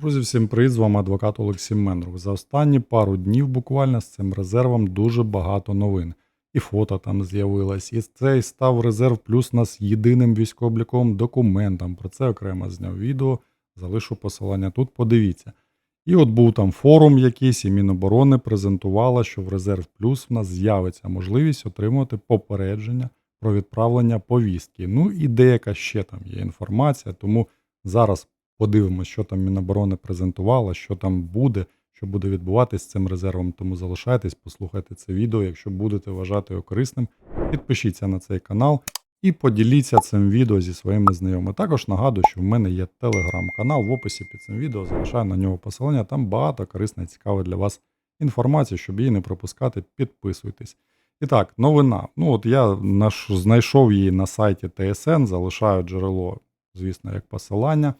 Друзі, всім привіт, з вами адвокат Олексій Менрух. За останні пару днів буквально з цим резервом дуже багато новин. І фото там з'явилось, і цей став резерв плюс нас єдиним військово-обліковим документом. Про це окремо зняв відео, залишу посилання тут, подивіться. І от був там форум якийсь, і Міноборони презентувала, що в резерв плюс в нас з'явиться можливість отримувати попередження про відправлення повістки. Ну і деяка ще там є інформація, тому зараз подивимося, що там Міноборони презентувала, що там буде, що буде відбуватись з цим резервом. Тому залишайтесь, послухайте це відео. Якщо будете вважати його корисним, підпишіться на цей канал і поділіться цим відео зі своїми знайомими. Також нагадую, що в мене є телеграм-канал в описі під цим відео. Залишаю на нього посилання. Там багато корисної, цікавої для вас інформації, щоб її не пропускати. Підписуйтесь. І так, новина. Ну от я наш, знайшов її на сайті ТСН, залишаю джерело, звісно, як посилання.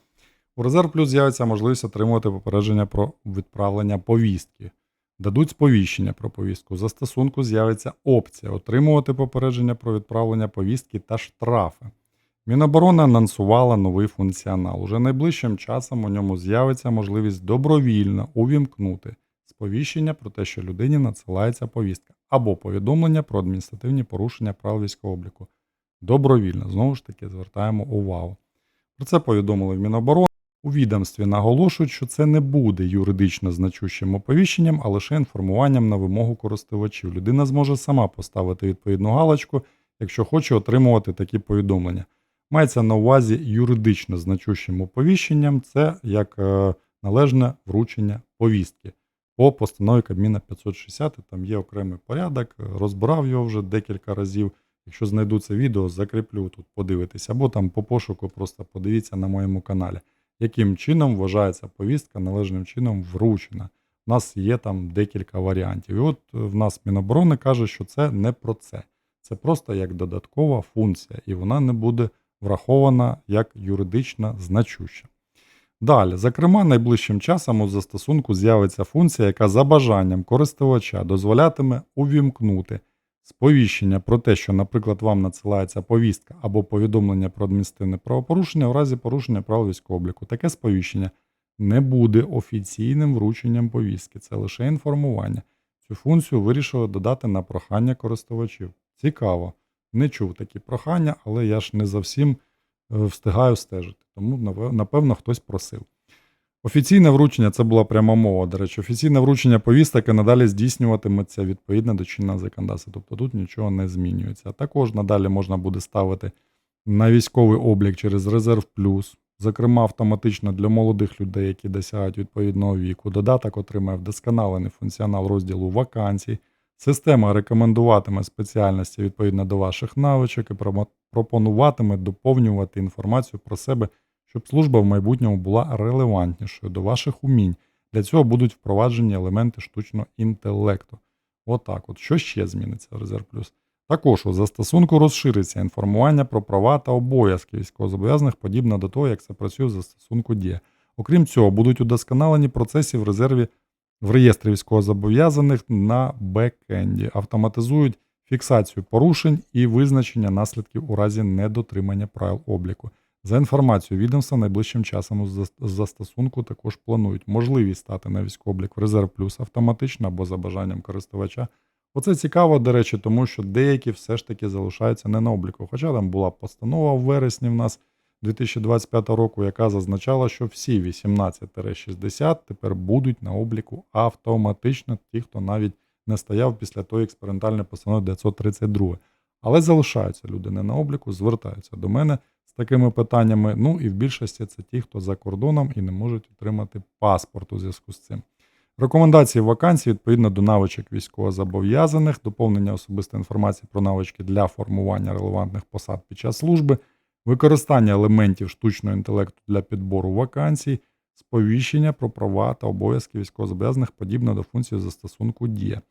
У резерв плюс з'явиться можливість отримувати попередження про відправлення повістки. Дадуть сповіщення про повістку. За стосунку з'явиться опція отримувати попередження про відправлення повістки та штрафи. Міноборони анонсувала новий функціонал. Уже найближчим часом у ньому з'явиться можливість добровільно увімкнути сповіщення про те, що людині надсилається повістка, або повідомлення про адміністративні порушення прав військового обліку. Добровільно, знову ж таки, звертаємо увагу. Про це повідомили в Міноборони. У відомстві наголошують, що це не буде юридично значущим оповіщенням, а лише інформуванням на вимогу користувачів. Людина зможе сама поставити відповідну галочку, якщо хоче отримувати такі повідомлення. Мається на увазі юридично значущим оповіщенням це як е, належне вручення повістки. По постанові Кабміна 560 там є окремий порядок, розбирав його вже декілька разів. Якщо знайду це відео, закріплю тут, подивитися, або там по пошуку просто подивіться на моєму каналі яким чином вважається повістка належним чином вручена. У нас є там декілька варіантів. І от в нас Міноборони каже, що це не про це. Це просто як додаткова функція, і вона не буде врахована як юридична значуща. Далі, зокрема, найближчим часом у застосунку з'явиться функція, яка за бажанням користувача дозволятиме увімкнути Сповіщення про те, що, наприклад, вам надсилається повістка або повідомлення про адміністративне правопорушення у разі порушення правил військового обліку. Таке сповіщення не буде офіційним врученням повістки, це лише інформування. Цю функцію вирішили додати на прохання користувачів. Цікаво, не чув такі прохання, але я ж не за всім е, встигаю стежити, тому напевно хтось просив. Офіційне вручення це була пряма мова. До речі, офіційне вручення повісток і надалі здійснюватиметься відповідно до чинного законодавства. Тобто тут нічого не змінюється. Також надалі можна буде ставити на військовий облік через резерв плюс, зокрема автоматично для молодих людей, які досягають відповідного віку. Додаток отримає вдосконалений функціонал розділу вакансій. Система рекомендуватиме спеціальності відповідно до ваших навичок і пропонуватиме доповнювати інформацію про себе щоб служба в майбутньому була релевантнішою до ваших умінь. Для цього будуть впроваджені елементи штучного інтелекту. Отак, от, що ще зміниться в Резерв Плюс? Також у застосунку розшириться інформування про права та обов'язки військовозобов'язаних, подібно до того, як це працює в застосунку Дія. Окрім цього, будуть удосконалені процеси в резерві в реєстрі військовозобов'язаних на бекенді, автоматизують фіксацію порушень і визначення наслідків у разі недотримання правил обліку. За інформацією відомства, найближчим часом у застосунку також планують можливість стати на військовий в резерв плюс автоматично або за бажанням користувача. Оце цікаво, до речі, тому що деякі все ж таки залишаються не на обліку. Хоча там була постанова в вересні в нас 2025 року, яка зазначала, що всі 18-60 тепер будуть на обліку автоматично, ті, хто навіть не стояв після тої експериментальної постанови 932. Але залишаються люди не на обліку, звертаються до мене такими питаннями. Ну і в більшості це ті, хто за кордоном і не можуть отримати паспорт у зв'язку з цим. Рекомендації вакансій відповідно до навичок військовозобов'язаних, доповнення особистої інформації про навички для формування релевантних посад під час служби, використання елементів штучного інтелекту для підбору вакансій, сповіщення про права та обов'язки військовозобов'язаних подібно до функції застосунку Дія.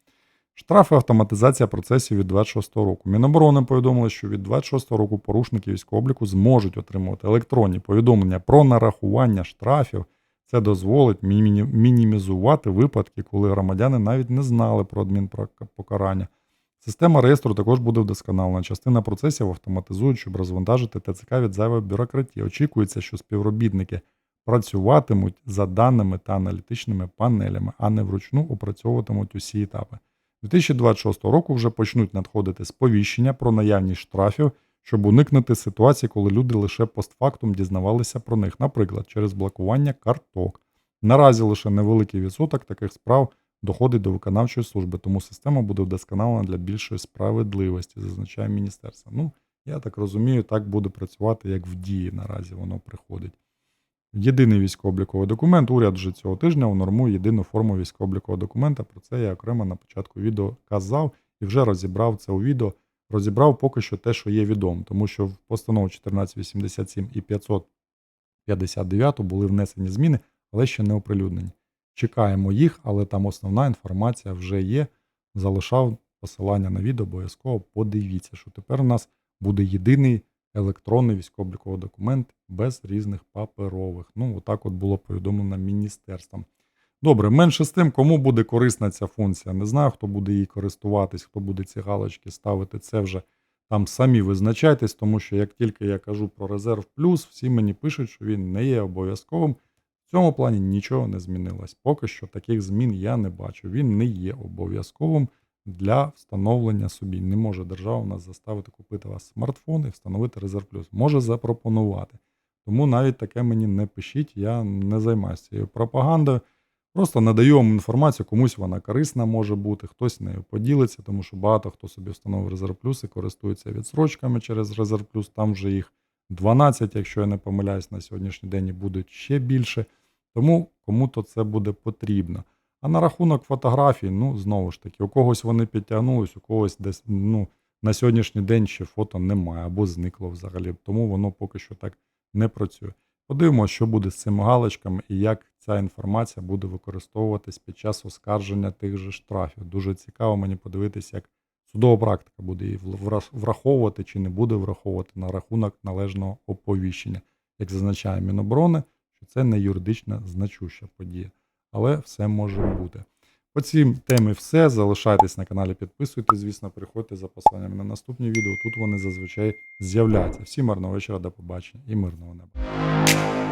Штрафи автоматизація процесів від 26 року. Міноборони повідомили, що від 26 року порушники військового обліку зможуть отримувати електронні повідомлення про нарахування штрафів. Це дозволить мінімізувати випадки, коли громадяни навіть не знали про адмінпокарання. Система реєстру також буде вдосконалена. Частина процесів автоматизують, щоб розвантажити ТЦК від зайвої бюрократії. Очікується, що співробітники працюватимуть за даними та аналітичними панелями, а не вручну опрацьовуватимуть усі етапи. 2026 року вже почнуть надходити сповіщення про наявність штрафів, щоб уникнути ситуації, коли люди лише постфактум дізнавалися про них, наприклад, через блокування карток. Наразі лише невеликий відсоток таких справ доходить до виконавчої служби, тому система буде вдосконалена для більшої справедливості, зазначає міністерство. Ну, я так розумію, так буде працювати, як в дії наразі воно приходить. Єдиний військово-обліковий документ. Уряд вже цього тижня унормує єдину форму військово-облікового документа. Про це я окремо на початку відео казав і вже розібрав це у відео. Розібрав поки що те, що є відомо, тому що в постанову 1487 і 559 були внесені зміни, але ще не оприлюднені. Чекаємо їх, але там основна інформація вже є. Залишав посилання на відео, обов'язково подивіться, що тепер у нас буде єдиний електронний військово-обліковий документ без різних паперових. Ну, отак от було повідомлено міністерством. Добре, менше з тим, кому буде корисна ця функція. Не знаю, хто буде її користуватись, хто буде ці галочки ставити. Це вже там самі визначайтесь, тому що як тільки я кажу про резерв плюс, всі мені пишуть, що він не є обов'язковим. В цьому плані нічого не змінилось. Поки що таких змін я не бачу. Він не є обов'язковим для встановлення собі. Не може держава нас заставити купити вас смартфон і встановити резерв плюс. Може запропонувати. Тому навіть таке мені не пишіть, я не займаюся цією пропагандою. Просто надаю вам інформацію, комусь вона корисна може бути, хтось нею поділиться, тому що багато хто собі встановив резерв плюс і користується відсрочками через резерв плюс. Там вже їх 12, якщо я не помиляюсь, на сьогоднішній день і будуть ще більше. Тому кому-то це буде потрібно. А на рахунок фотографій, ну знову ж таки, у когось вони підтягнулись, у когось десь ну, на сьогоднішній день ще фото немає або зникло взагалі. Тому воно поки що так не працює. Подивимося, що буде з цими галочками і як ця інформація буде використовуватись під час оскарження тих же штрафів. Дуже цікаво мені подивитися, як судова практика буде її вра- враховувати чи не буде враховувати на рахунок належного оповіщення. Як зазначає Міноборони, що це не юридично значуща подія, але все може бути. По цій темі все. Залишайтесь на каналі, підписуйтесь, звісно, приходьте за посиланнями на наступні відео. Тут вони зазвичай з'являються. Всім мирного вечора, до побачення і мирного неба.